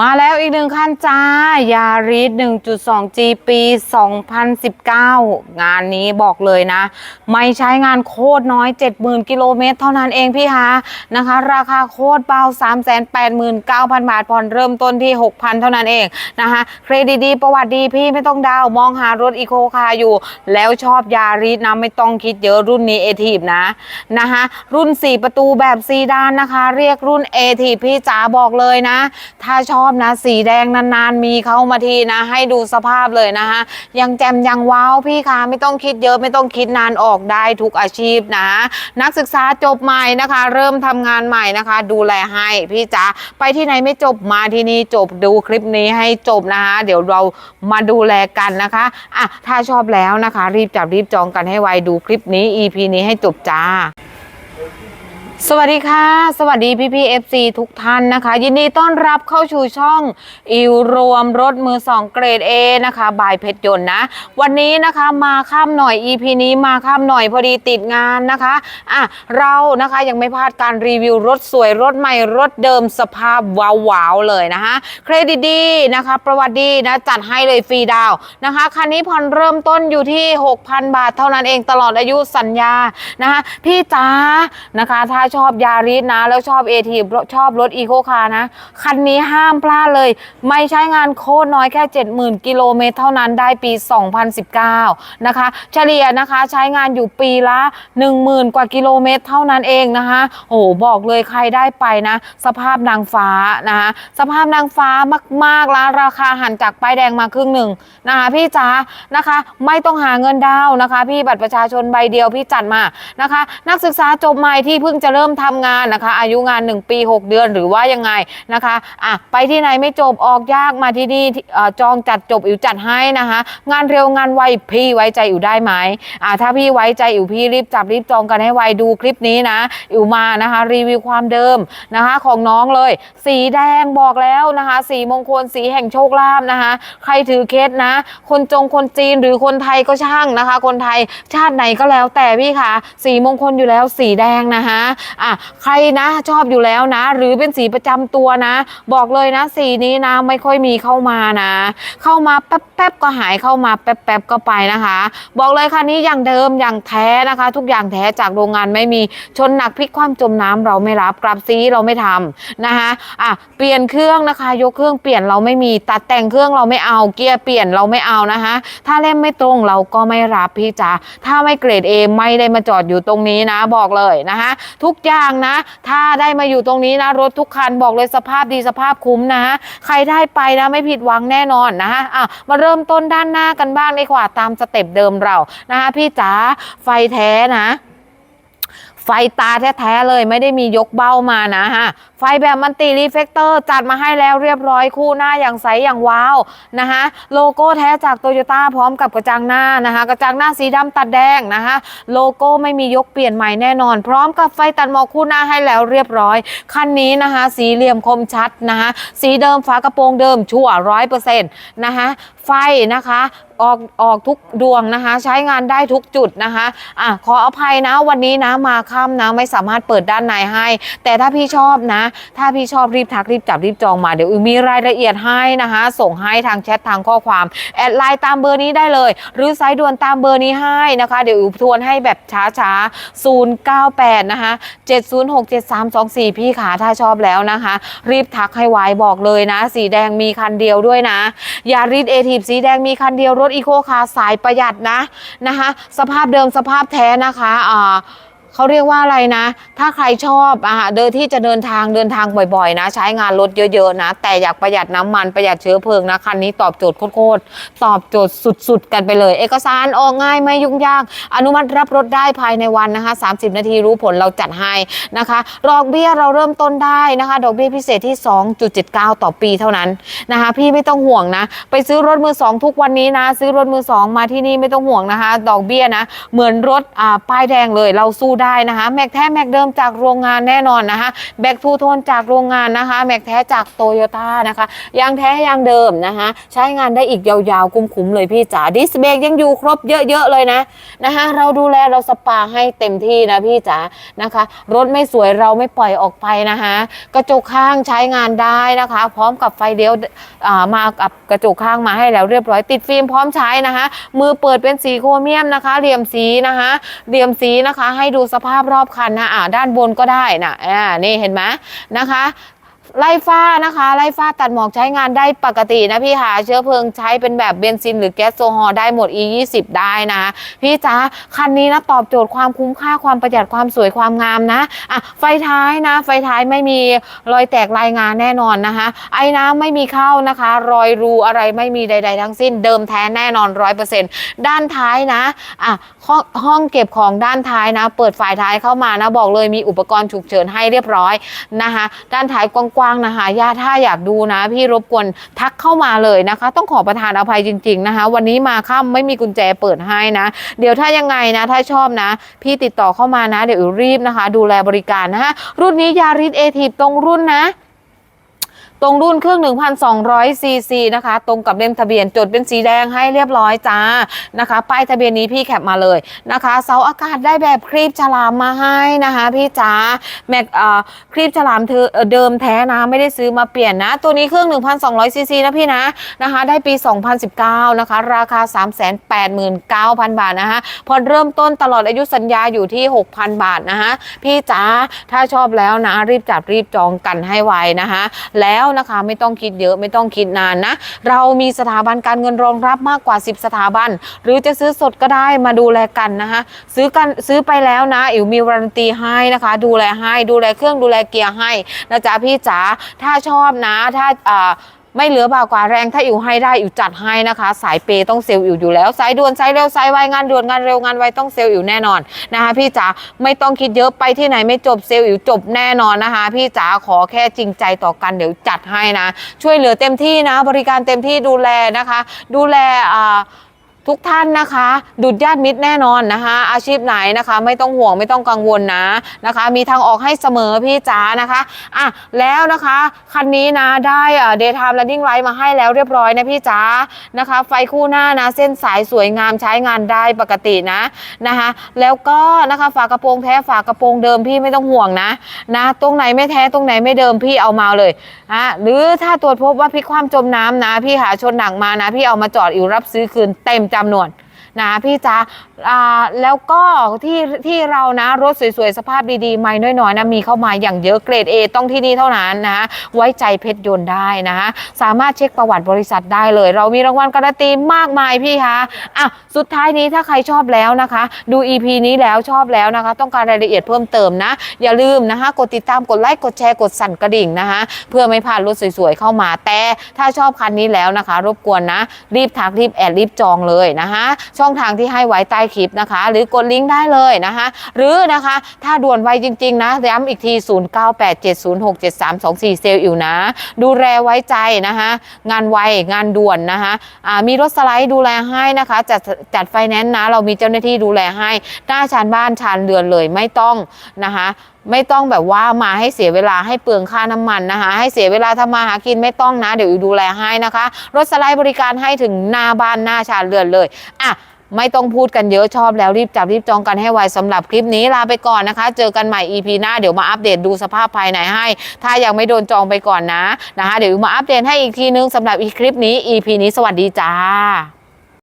มาแล้วอีกหนึ่งคันจ้ายาริส 1.2G ปี 2019 งานนี้บอกเลยนะ ไม่ใช้งานโคตรน้อย 70,000 กิโลเมตรเท่านั้นเองพี่คะนะคะ ราคาโคตรเบา 389,000 บาท ผ่อนเริ่มต้นที่ 6,000 เท่านั้นเองนะคะ เครดิตดีประวัติดีพี่ไม่ต้องดาว มองหารถอีโคคาร์อยู่ แล้วชอบยาริสนะ ไม่ต้องคิดเยอะรุ่นนี้เอทีฟนะนะคะรุ่น 4 ประตูแบบซีดานนะคะ เรียกรุ่นเอทีฟพี่จ๋าบอกเลยนะ ถ้าชอบอบนะ สีแดงนานๆ มีเข้ามาทีนะ ให้ดูสภาพเลยนะคะยังแจมยังว้าวพี่คะไม่ต้องคิดเยอะไม่ต้องคิดนานออกได้ทุกอาชีพนะ นักศึกษาจบใหม่นะคะ เริ่มทำงานใหม่นะคะ ดูแลให้พี่จ๋าไปที่ไหนไม่จบมาที่นี่จบดูคลิปนี้ให้จบนะคะ เดี๋ยวเรามาดูแลกันนะคะอะถ้าชอบแล้วนะคะ รีบจับรีบจองกันให้ไวดูคลิปนี้ EP นี้ให้จบจ้า สวัสดีค่ะ สวัสดีพี่พีเอฟซีทุกท่านนะคะ ยินดีต้อนรับเข้าสู่ช่อง อิวรวมรถมือสองเกรด A นะคะบายเพชรยนต์นะ วันนี้นะคะมาข้ามหน่อย EP นี้มาข้ามหน่อยพอดีติดงานนะคะอะเรานะคะยังไม่พลาดการรีวิวรถสวยรถใหม่รถเดิมสภาพว้าวๆเลยนะคะ เครดิตดีนะคะ ประวัติดีนะจัดให้เลยฟรีดาวนะคะคันนี้ผ่อนเริ่มต้นอยู่ที่ 6,000 บาทเท่านั้นเองตลอดอายุสัญญานะคะพี่จ๋านะคะถ้าชอบยาริสนะ แล้วชอบเอทีชอบรถอีโคคาร์นะ คันนี้ห้ามพลาดเลย ไม่ใช้งานโคตรน้อยแค่ 70,000 กิโลเมตรเท่านั้นได้ปี 2019 นะคะ เฉลี่ยนะคะใช้งานอยู่ปีละ 10,000 กว่ากิโลเมตรเท่านั้นเองนะคะโอ้โหบอกเลยใครได้ไปนะ สภาพนางฟ้านะคะสภาพนางฟ้ามากๆแล้วราคาหันจากป้ายแดงมาครึ่งหนึ่งนะคะพี่จ๋านะคะไม่ต้องหาเงินดาวน์นะคะ พี่บัตรประชาชนใบเดียวพี่จัดมานะคะ นักศึกษาจบใหม่ที่เพิ่งจะเริ่มทำงานนะคะ อายุงาน 1 ปี 6 เดือนหรือว่ายังไงนะคะอะไปที่ไหนไม่จบออกยากมาที่นี่จองจัดจบอิ๋วจัดให้นะคะ งานเร็วงานไวพี่ไว้ใจอิ๋วได้ไหมอะถ้าพี่ไว้ใจอิ๋วพี่รีบจับรีบจองกันให้ไวดูคลิปนี้นะอิ๋วมานะคะรีวิวความเดิมนะคะของน้องเลย สีแดงบอกแล้วนะคะ สีมงคลสีแห่งโชคลาภนะคะ ใครถือเคสนะ คนจงคนจีนหรือคนไทยก็ช่างนะคะ คนไทยชาติไหนก็แล้วแต่พี่ค่ะ สีมงคลอยู่แล้วสีแดงนะคะอะใครนะชอบอยู่แล้วนะ หรือเป็นสีประจำตัวนะ บอกเลยนะ สีนี้นะไม่ค่อยมีเข้ามานะ เข้ามาแป๊บๆก็หายเข้ามาแป๊บๆก็ไปนะคะ บอกเลยค่ะนี้อย่างเดิมอย่างแท้นะคะ ทุกอย่างแท้จากโรงงานไม่มีชนหนักพลิกคว่ำจมน้ำเราไม่รับกลับซีเราไม่ทำนะคะอะเปลี่ยนเครื่องนะคะ ยกเครื่องเปลี่ยนเราไม่มีตัดแต่งเครื่องเราไม่เอาเกียร์เปลี่ยนเราไม่เอานะคะ ถ้าเล่มไม่ตรงเราก็ไม่รับพี่จ๋าถ้าไม่เกรด A ไม่ได้มาจอดอยู่ตรงนี้นะ บอกเลยนะคะทุกอย่างนะ ถ้าได้มาอยู่ตรงนี้นะ รถทุกคันบอกเลยสภาพดีสภาพคุ้มนะใครได้ไปนะไม่ผิดหวังแน่นอนนะฮะอะมาเริ่มต้นด้านหน้ากันบ้างดีกว่าตามสเต็ปเดิมเรานะคะพี่จ๋าไฟแท้นะ ไฟตาแท้ๆเลยไม่ได้มียกเบ้ามานะฮะ ไฟแบบมันติรีเฟกเตอร์จัดมาให้แล้วเรียบร้อยคู่หน้าอย่างใสอย่างว้าวนะคะโลโก้แท้จากโตโยต้าพร้อมกับกระจังหน้านะคะ กระจังหน้าสีดำตัดแดงนะคะโลโก้ไม่มียกเปลี่ยนใหม่แน่นอน พร้อมกับไฟตัดหมอกคู่หน้าให้แล้วเรียบร้อย คันนี้นะคะ สีเหลี่ยมคมชัดนะคะ สีเดิมฝากระโปรงเดิมชั่วร้อยเปอร์เซ็นต์นะคะไฟนะคะออกออกทุกดวงนะคะ ใช้งานได้ทุกจุดนะคะอะขออภัยนะวันนี้นะมาค่ำนะไม่สามารถเปิดด้านในให้ แต่ถ้าพี่ชอบนะ ถ้าพี่ชอบรีบทักรีบจับรีบจองมาเดี๋ยวมีรายละเอียดให้นะคะ ส่งให้ทางแชททางข้อความแอดไลน์ตามเบอร์นี้ได้เลย หรือสายด่วนตามเบอร์นี้ให้นะคะ เดี๋ยวอิวทวนให้แบบช้าๆ098นะคะ7067324 พี่ขาถ้าชอบแล้วนะคะ รีบทักให้ไวบอกเลยนะ สีแดงมีคันเดียวด้วยนะ ยาริสเอทีฟสีแดงมีคันเดียวรถถอีโคคาร์สายประหยัดนะนะคะ สภาพเดิมสภาพแท้นะคะอ่า เขาเรียกว่าอะไรนะ ถ้าใครชอบอะเดินที่จะเดินทางเดินทางบ่อยๆ นะ ใช้งานรถเยอะๆนะ แต่อยากประหยัดน้ำมันประหยัดเชื้อเพลิงนะคันนี้ตอบโจทย์โคตรๆตอบโจทย์สุดๆ กันไปเลย เอกสารออกง่ายไม่ยุ่งยาก อนุมัติรับรถได้ภายในวันนะคะ 30 นาทีรู้ผลเราจัดให้นะคะดอกเบี้ยเราเริ่มต้นได้นะคะดอกเบี้ยพิเศษที่ 2.79 ต่อปีเท่านั้นนะคะพี่ไม่ต้องห่วงนะ ไปซื้อรถมือสองทุกวันนี้นะ ซื้อรถมือสองมาที่นี่ไม่ต้องห่วงนะคะ ดอกเบี้ยนะ เหมือนรถอ่าป้ายแดงเลยเราสู้ได้ได้นะคะแม็กแท้แม็กเดิมจากโรงงานแน่นอนนะคะแบ็กทูโทนจากโรงงานนะคะแม็กแท้จากโตโยต้านะคะยางแท้ยางเดิมนะคะใช้งานได้อีกยาวๆ คุ้มๆเลยพี่จ๋าดิสเบรกยังอยู่ครบเยอะๆเลยนะนะคะเราดูแลเราสปาให้เต็มที่นะพี่จ๋านะคะ รถไม่สวยเราไม่ปล่อยออกไปนะคะกระจกข้างใช้งานได้นะคะ พร้อมกับไฟเลี้ยวอ่ามากับกระจกข้างมาให้แล้วเรียบร้อยติดฟิล์มพร้อมใช้นะคะ มือเปิดเป็นสีโครเมียมนะคะ เหลี่ยมสีนะคะเหลี่ยมสีนะคะให้ดูสภาพรอบคันนะอ่าด้านบนก็ได้นะอ่านี่เห็นไหมนะคะ ไล่ฟ้านะคะ ไล่ฟ้าตัดหมอกใช้งานได้ปกตินะพี่หาเชื้อเพลิงใช้เป็นแบบเบนซินหรือแก๊สโซฮอลได้หมด E 2 0ได้นะ พี่จ๋าคันนี้นะตอบโจทย์ความคุ้มค่าความประหยัดความสวยความงามนะอะไฟท้ายนะ ไฟท้ายไม่มีรอยแตกลายงานแน่นอนนะคะ ไอ้น้ำไม่มีเข้านะคะ รอยรูอะไรไม่มีใด ๆ ทั้งสิ้นเดิมแท้แน่นอนร้อยเปอร์เซ็นต์ด้านท้ายนะอะห้องเก็บของด้านท้ายนะ เปิดฝ่ายท้ายเข้ามานะบอกเลยมีอุปกรณ์ฉุกเฉินให้เรียบร้อยนะคะด้านท้ายกว้างๆนะคะญาติถ้าอยากดูนะ พี่รบกวนทักเข้ามาเลยนะคะ ต้องขอประทานอภัยจริง ๆนะคะ วันนี้มาค่ำไม่มีกุญแจเปิดให้นะ เดี๋ยวถ้ายังไงนะ ถ้าชอบนะ พี่ติดต่อเข้ามานะ เดี๋ยวรีบนะคะ ดูแลบริการนะคะรุ่นนี้ยาริสเอทีตรงรุ่นนะ ตรงรุ่นเครื่อง 1,200 ซีซีนะคะ ตรงกับเล่มทะเบียนจดเป็นสีแดงให้เรียบร้อยจ้านะคะ ป้ายทะเบียนนี้พี่แคปมาเลยนะคะ เสาอากาศได้แบบครีบฉลามมาให้นะคะ พี่จ๋าแม็กเอ่อครีบฉลามเธอเดิมแท้นะไม่ได้ซื้อมาเปลี่ยนนะ ตัวนี้เครื่อง 1,200 ซีซีนะพี่นะนะคะ ได้ปี 2019 นะคะ ราคา 389,000 บาทนะคะพอเริ่มต้นตลอดอายุสัญญาอยู่ที่ 6,000 บาทนะคะพี่จ๋าถ้าชอบแล้วนะรีบจับรีบจองกันให้ไวนะคะแล้วนะคะ ไม่ต้องคิดเยอะไม่ต้องคิดนานนะ เรามีสถาบันการเงินรองรับมากกว่า 10 สถาบัน หรือจะซื้อสดก็ได้มาดูแลกันนะคะซื้อกันซื้อไปแล้วนะอิ๋วมีวารันตีให้นะคะ ดูแลให้ดูแลเครื่องดูแลเกียร์ให้นะจ๊ะพี่จ๋าถ้าชอบนะถ้าอ่า ไม่เหลือบากว่าแรงถ้าอิวให้ได้อิวจัดให้นะคะ สายเปย์ต้องเซลล์อิวอยู่แล้วสายด่วนสายเร็วสายไวงานด่วนงานเร็วงานไวต้องเซลล์อิวแน่นอนนะคะพี่จ๋าไม่ต้องคิดเยอะไปที่ไหนไม่จบเซลล์อิวจบแน่นอนนะคะ พี่จ๋าขอแค่จริงใจต่อกันเดี๋ยวจัดให้นะ ช่วยเหลือเต็มที่นะ บริการเต็มที่ดูแลนะคะ ดูแลอ่า ทุกท่านนะคะ ดุดญาติมิตรแน่นอนนะคะ อาชีพไหนนะคะ ไม่ต้องห่วงไม่ต้องกังวลนะนะคะ มีทางออกให้เสมอพี่จ๋านะคะอะแล้วนะคะคันนี้นะได้เดย์ไทม์ running light มาให้แล้วเรียบร้อยนะพี่จ๋านะคะ ไฟคู่หน้านะเส้นสายสวยงามใช้งานได้ปกตินะนะคะ แล้วก็นะคะฝากระโปรงแท้ฝากระโปรงเดิมพี่ไม่ต้องห่วงนะนะ ตรงไหนไม่แท้ตรงไหนไม่เดิมพี่เอามาเลยอะหรือถ้าตรวจพบว่าพลิกความจมน้ำนะ พี่หาชนหนักมานะ พี่เอามาจอดอิวรับซื้อคืนเต็มจำนวน นะพี่จ๊ะอ่าแล้วก็ที่ที่เรานะรถสวยๆ สภาพดีๆ ไม่น้อยๆนะมีเข้ามาอย่างเยอะเกรด A ต้องที่นี่เท่านั้นนะไว้ใจเพชรยนต์ได้นะสามารถเช็คประวัติบริษัทได้เลย เรามีรางวัลการันตีมากมายพี่คะอะสุดท้ายนี้ถ้าใครชอบแล้วนะคะ ดู EP นี้แล้วชอบแล้วนะคะ ต้องการรายละเอียดเพิ่มเติมนะ อย่าลืมนะคะ กดติดตามกดไลค์กดแชร์กดสั่นกระดิ่งนะคะ เพื่อไม่พลาดรถสวยๆ เข้ามาแต่ถ้าชอบคันนี้แล้วนะคะ รบกวนนะ รีบทักรีบแอดรีบจองเลยนะคะช่อองทางที่ให้ไว้ใต้คลิปนะคะ หรือกดลิงก์ได้เลยนะคะ หรือนะคะถ้าด่วนไวจริง ๆ นะย้ำอีกที 0987067324 เซลล์อิวนะ ดูแลไว้ใจนะคะงานไวงานด่วนนะคะมีรถสไลด์ดูแลให้นะคะจัดจัดไฟแนนซ์นะ เรามีเจ้าหน้าที่ดูแลให้หน้าชานบ้านชานเรือนเลยไม่ต้องนะคะไม่ต้องแบบว่ามาให้เสียเวลาให้เปลืองค่าน้ำมันนะคะ ให้เสียเวลาทำมาหากินไม่ต้องนะ เดี๋ยวอิวดูแลให้นะคะ รถสไลด์บริการให้ถึงหน้าบ้านหน้าชานเรือนเลยอะ ไม่ต้องพูดกันเยอะชอบแล้วรีบจับรีบจองกันให้ไวสำหรับคลิปนี้ลาไปก่อนนะคะ เจอกันใหม่ EP หน้าเดี๋ยวมาอัปเดตดูสภาพภายในให้ ถ้ายังไม่โดนจองไปก่อนนะนะคะ เดี๋ยวมาอัปเดตให้อีกทีนึงสำหรับอีคลิปนี้ EP นี้สวัสดีจ้า